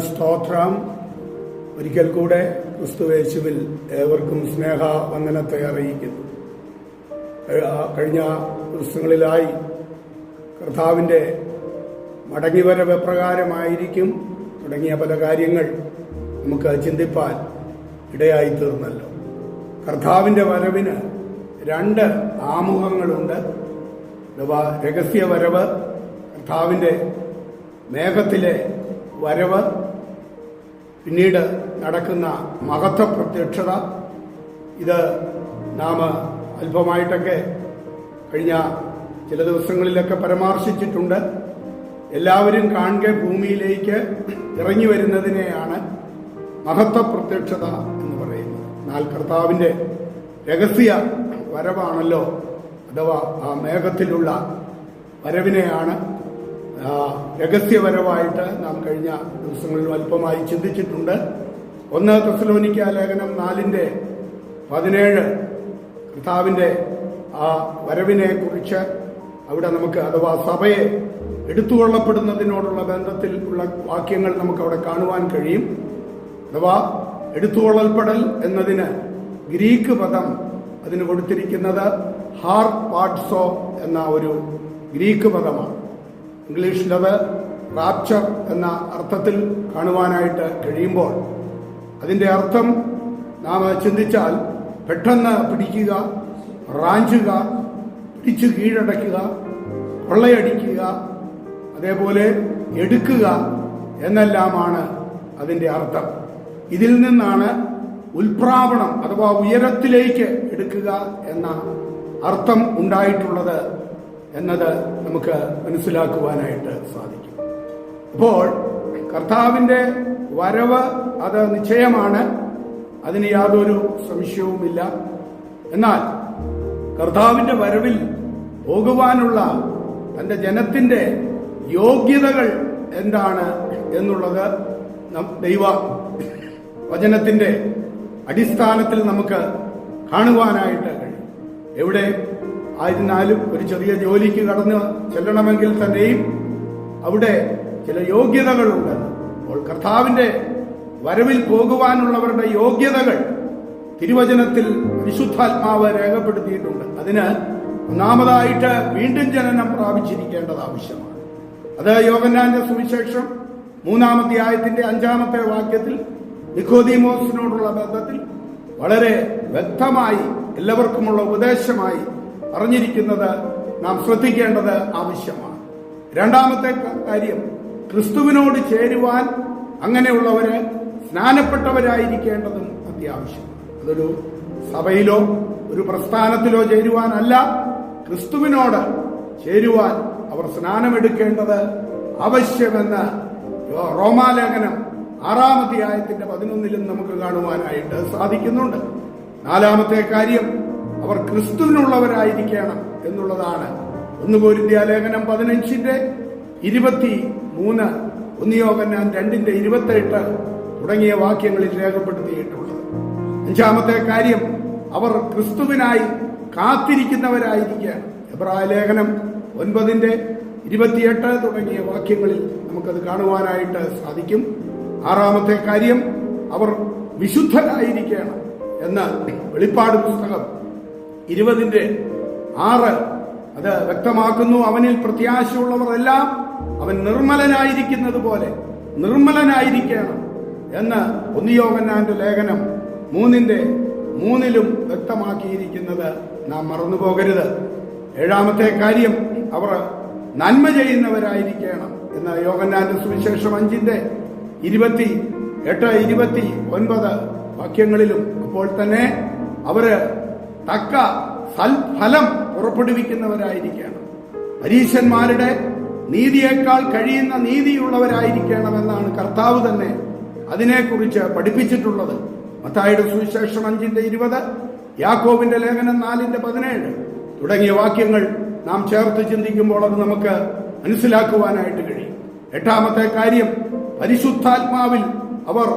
സ്തോത്രം. ഒരിക്കൽ കൂടെ ക്രിസ്തുവേശുവിൽ ഏവർക്കും സ്നേഹ വന്ദനത്തെ അറിയിക്കുന്നു കഴിഞ്ഞ ദിവസങ്ങളിലായി കർത്താവിന്റെ മടങ്ങിവരവ് പ്രകാരമായിരിക്കും തുടങ്ങിയ പല കാര്യങ്ങൾ നമുക്ക് ചിന്തിപ്പാൻ ഇടയായി തീർന്നല്ലോ. കർത്താവിന്റെ വരവിന് രണ്ട് ആമുഖങ്ങളുണ്ട്. അഥവാ രഹസ്യ വരവ് കർത്താവിന്റെ മേഘത്തിലെ വരവ് പിന്നീട് നടക്കുന്ന മഹത്വ പ്രത്യക്ഷത. ഇത് നാം അല്പമായിട്ടൊക്കെ കഴിഞ്ഞ ചില ദിവസങ്ങളിലൊക്കെ പരാമർശിച്ചിട്ടുണ്ട്. എല്ലാവരും കാണുക ഭൂമിയിലേക്ക് ഇറങ്ങി വരുന്നതിനെയാണ് മഹത്വ പ്രത്യക്ഷത എന്ന് പറയുന്നത്. എന്നാൽ കർത്താവിന്റെ രഹസ്യ വരവാണല്ലോ അഥവാ ആ മേഘത്തിലുള്ള വരവിനെയാണ് രഹസ്യപരമായിട്ട് നാം കഴിഞ്ഞ ദിവസങ്ങളിൽ അല്പമായി ചിന്തിച്ചിട്ടുണ്ട്. ഒന്ന് തെസലോനിക്ക ലേഖനം നാലിന്റെ പതിനേഴ് കർത്താവിന്റെ ആ വരവിനെ കുറിച്ച് അവിടെ നമുക്ക് അഥവാ സഭയെ എടുത്തുകൊള്ളപ്പെടുന്നതിനോടുള്ള ബന്ധത്തിൽ ഉള്ള വാക്യങ്ങൾ നമുക്ക് അവിടെ കാണുവാൻ കഴിയും. അഥവാ എടുത്തുകൊള്ളൽപ്പെടൽ എന്നതിന് ഗ്രീക്ക് പദം അതിന് കൊടുത്തിരിക്കുന്നത് ഹാർ പാട്സോ എന്ന ഒരു ഗ്രീക്ക് പദമാണ്. ഇംഗ്ലീഷിലത് റാപ്ചർ എന്ന അർത്ഥത്തിൽ കാണുവാനായിട്ട് കഴിയുമ്പോൾ അതിന്റെ അർത്ഥം നാം ചിന്തിച്ചാൽ പെട്ടെന്ന് പിടിക്കുക റാഞ്ചുക പിടിച്ചു കീഴടക്കുക കൊള്ളയടിക്കുക അതേപോലെ എടുക്കുക എന്നെല്ലാമാണ് അതിന്റെ അർത്ഥം. ഇതിൽ നിന്നാണ് ഉൽപ്രാവണം അഥവാ ഉയരത്തിലേക്ക് എടുക്കുക എന്ന അർത്ഥം ഉണ്ടായിട്ടുള്ളത് എന്നത് നമുക്ക് മനസ്സിലാക്കുവാനായിട്ട് സാധിക്കും. അപ്പോൾ കർത്താവിന്റെ വരവ് അത് നിശ്ചയമാണ്. അതിന് യാതൊരു സംശയവുമില്ല. എന്നാൽ കർത്താവിന്റെ വരവിൽ പോകുവാനുള്ള തന്റെ ജനത്തിന്റെ യോഗ്യതകൾ എന്താണ് എന്നുള്ളത് ദൈവ വചനത്തിന്റെ അടിസ്ഥാനത്തിൽ നമുക്ക് കാണുവാനായിട്ട് കഴിയും. എവിടെ? ആയിരുന്നാലും ഒരു ചെറിയ ജോലിക്ക് കടന്ന് ചെല്ലണമെങ്കിൽ തന്നെയും അവിടെ ചില യോഗ്യതകളുണ്ട്. അപ്പോൾ കർത്താവിന്റെ വരവിൽ പോകുവാനുള്ളവരുടെ യോഗ്യതകൾ തിരുവചനത്തിൽ വിശുദ്ധാത്മാവ് രേഖപ്പെടുത്തിയിട്ടുണ്ട്. അതിന് ഒന്നാമതായിട്ട് വീണ്ടും ജനനം പ്രാപിച്ചിരിക്കേണ്ടത് ആവശ്യമാണ്. അത് യോഗന്നാന്റെ സുവിശേഷം മൂന്നാമത്തെ ആയത്തിന്റെ അഞ്ചാമത്തെ വാക്യത്തിൽ നിഖോദിമോസിനോടുള്ള ബന്ധത്തിൽ വളരെ വ്യക്തമായി എല്ലാവർക്കുമുള്ള ഉപദേശമായി പറഞ്ഞിരിക്കുന്നത് നാം ശ്രദ്ധിക്കേണ്ടത് ആവശ്യമാണ്. രണ്ടാമത്തെ കാര്യം ക്രിസ്തുവിനോട് ചേരുവാൻ അങ്ങനെയുള്ളവര് സ്നാനപ്പെട്ടവരായിരിക്കേണ്ടതും അത്യാവശ്യമാണ്. അതൊരു സഭയിലോ ഒരു പ്രസ്ഥാനത്തിലോ ചേരുവാനല്ല. ക്രിസ്തുവിനോട് ചേരുവാൻ അവർ സ്നാനമെടുക്കേണ്ടത് ആവശ്യമെന്ന് റോമാലേഖനം ആറാം അധ്യായത്തിന്റെ പതിനൊന്നിലും നമുക്ക് കാണുവാനായിട്ട് സാധിക്കുന്നുണ്ട്. നാലാമത്തെ കാര്യം അവർ ക്രിസ്തുവിനുള്ളവരായിരിക്കണം എന്നുള്ളതാണ്. ഒന്ന് പോരിന്റെ ലേഖനം പതിനഞ്ചിന്റെ ഇരുപത്തി മൂന്ന് ഒന്നിയോകന്നാൻ രണ്ടിന്റെ ഇരുപത്തെട്ട് തുടങ്ങിയ വാക്യങ്ങളിൽ രേഖപ്പെടുത്തിയിട്ടുള്ളത്. അഞ്ചാമത്തെ കാര്യം അവർ ക്രിസ്തുവിനായി കാത്തിരിക്കുന്നവരായിരിക്കുകയാണ്. എബ്രായ ലേഖനം ഒൻപതിന്റെ ഇരുപത്തിയെട്ട് തുടങ്ങിയ വാക്യങ്ങളിൽ നമുക്കത് കാണുവാനായിട്ട് സാധിക്കും. ആറാമത്തെ കാര്യം അവർ വിശുദ്ധരായിരിക്കണം എന്ന് വെളിപ്പാട് പുസ്തകം ഇരുപതിന്റെ ആറ് അത് വ്യക്തമാക്കുന്നു. അവനിൽ പ്രത്യാശയുള്ളവർ എല്ലാം അവൻ നിർമ്മലനായിരിക്കുന്നത് പോലെ നിർമ്മലനായിരിക്കണം എന്ന് ഒന്നിയോഗന്നാന്റെ ലേഖനം മൂന്നിന്റെ മൂന്നിലും വ്യക്തമാക്കിയിരിക്കുന്നത് നാം മറന്നുപോകരുത് ഏഴാമത്തെ കാര്യം അവർ നന്മ ചെയ്യുന്നവരായിരിക്കണം എന്ന് യോഗന്നാന്റെ സുവിശേഷം അഞ്ചിന്റെ ഇരുപത്തി എട്ട് ഇരുപത്തി ഒൻപത് വാക്യങ്ങളിലും അപ്പോൾ തന്നെ അവർ തക്ക സൽഫലം പുറപ്പെടുവിക്കുന്നവരായിരിക്കണം. പരീശന്മാരുടെ നീതിയേക്കാൾ കഴിയുന്ന നീതിയുള്ളവരായിരിക്കണമെന്നാണ് കർത്താവ് തന്നെ അതിനെക്കുറിച്ച് പഠിപ്പിച്ചിട്ടുള്ളത്. മത്തായുടെ സുവിശേഷം അഞ്ചിന്റെ ഇരുപത് യാക്കോബിന്റെ ലേഖനം നാലിന്റെ പതിനേഴ് തുടങ്ങിയ വാക്യങ്ങൾ നാം ചേർത്ത് ചിന്തിക്കുമ്പോൾ അത് നമുക്ക് മനസ്സിലാക്കുവാനായിട്ട് കഴിയും. എട്ടാമത്തെ കാര്യം പരിശുദ്ധാത്മാവിൽ അവർ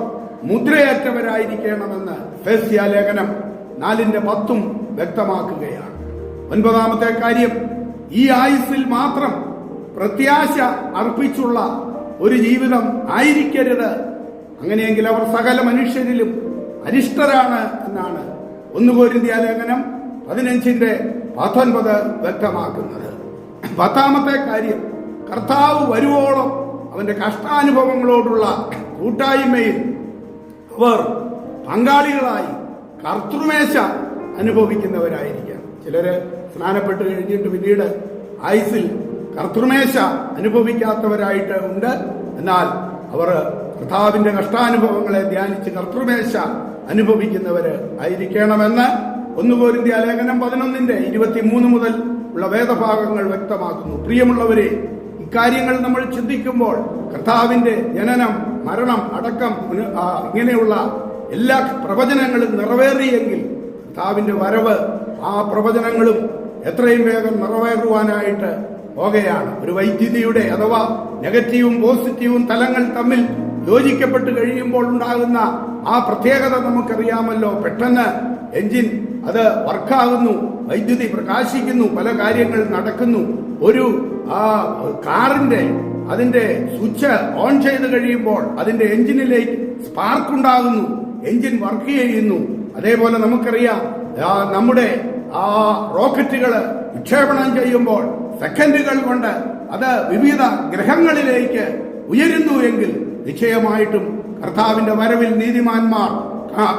മുദ്രയേറ്റവരായിരിക്കണമെന്ന് ഫേസ്യ ലേഖനം നാലിന്റെ പത്തും വ്യക്തമാക്കുകയാണ്. ഒൻപതാമത്തെ കാര്യം ഈ ആയുസ്സിൽ മാത്രം പ്രത്യാശ അർപ്പിച്ചുള്ള ഒരു ജീവിതം ആയിരിക്കരുത്. അങ്ങനെയെങ്കിൽ അവർ സകല മനുഷ്യരിലും അരിഷ്ടരാണ് എന്നാണ് ഒന്നുകോരിന്ത്യ ലേഖനം പതിനഞ്ചിന്റെ പത്തൊൻപത് വ്യക്തമാക്കുന്നത്. പത്താമത്തെ കാര്യം കർത്താവ് വരുവോളം അവന്റെ കഷ്ടാനുഭവങ്ങളോടുള്ള കൂട്ടായ്മയിൽ അവർ പങ്കാളികളായി കർത്തൃമേശ അനുഭവിക്കുന്നവരായിരിക്കാം. ചിലര് സ്നാനപ്പെട്ട് കഴിഞ്ഞിട്ട് പിന്നീട് ആയുസിൽ കർത്തൃമേശ അനുഭവിക്കാത്തവരായിട്ട് ഉണ്ട്. എന്നാൽ അവർ കർത്താവിന്റെ കഷ്ടാനുഭവങ്ങളെ ധ്യാനിച്ച് കർത്തൃമേശ അനുഭവിക്കുന്നവര് ആയിരിക്കണമെന്ന് ഒന്നുപോരിന്റെ ലേഖനം പതിനൊന്നിന്റെ ഇരുപത്തിമൂന്ന് മുതൽ ഉള്ള വേദഭാഗങ്ങൾ വ്യക്തമാക്കുന്നു. പ്രിയമുള്ളവരെ ഇക്കാര്യങ്ങൾ നമ്മൾ ചിന്തിക്കുമ്പോൾ കർത്താവിന്റെ ജനനം മരണം അടക്കം ഇങ്ങനെയുള്ള എല്ലാ പ്രവചനങ്ങളും നിറവേറിയെങ്കിൽ കർത്താവിന്റെ വരവ് ആ പ്രവചനങ്ങളും എത്രയും വേഗം നിറവേറുവാനായിട്ട് പോകയാണ് ഒരു വൈദ്യുതിയുടെ അഥവാ നെഗറ്റീവും പോസിറ്റീവും തലങ്ങൾ തമ്മിൽ യോജിക്കപ്പെട്ട് കഴിയുമ്പോൾ ഉണ്ടാകുന്ന ആ പ്രത്യേകത നമുക്കറിയാമല്ലോ. പെട്ടെന്ന് എഞ്ചിൻ അത് വർക്കാകുന്നു വൈദ്യുതി പ്രകാശിക്കുന്നു പല കാര്യങ്ങൾ നടക്കുന്നു. ഒരു ആ കാറിന്റെ അതിന്റെ സ്വിച്ച് ഓൺ ചെയ്ത് കഴിയുമ്പോൾ അതിന്റെ എഞ്ചിനിലേക്ക് സ്പാർക്ക് ഉണ്ടാകുന്നു. എഞ്ചിൻ വർക്ക് ചെയ്യുന്നു. അതേപോലെ നമുക്കറിയാം നമ്മുടെ ആ റോക്കറ്റുകൾ വിക്ഷേപണം ചെയ്യുമ്പോൾ സെക്കൻഡുകൾ കൊണ്ട് അത് വിവിധ ഗ്രഹങ്ങളിലേക്ക് ഉയരുന്നു എങ്കിൽ നിശ്ചയമായിട്ടും കർത്താവിന്റെ വരവിൽ നീതിമാന്മാർ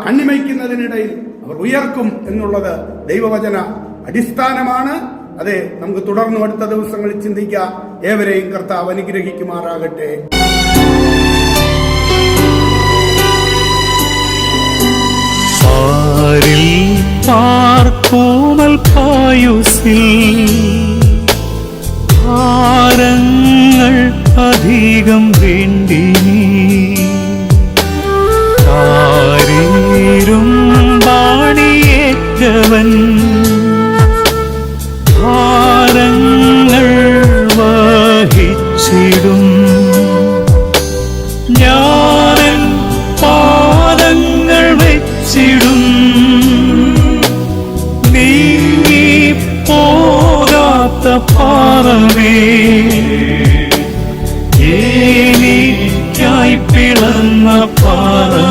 കണ്ണിമയ്ക്കുന്നതിനിടയിൽ അവർ ഉയർക്കും എന്നുള്ളത് ദൈവവചന അടിസ്ഥാനമാണ്. അതെ നമുക്ക് തുടർന്നും അടുത്ത ദിവസങ്ങളിൽ ചിന്തിക്കാം. ഏവരെയും കർത്താവ് അനുഗ്രഹിക്കുമാറാകട്ടെ. പാരിൽ പായുസിൽ ഭാരങ്ങൾ അധികം വേണ്ടി പാറമേ എനിക്കായി പിളർന്ന പാറമേ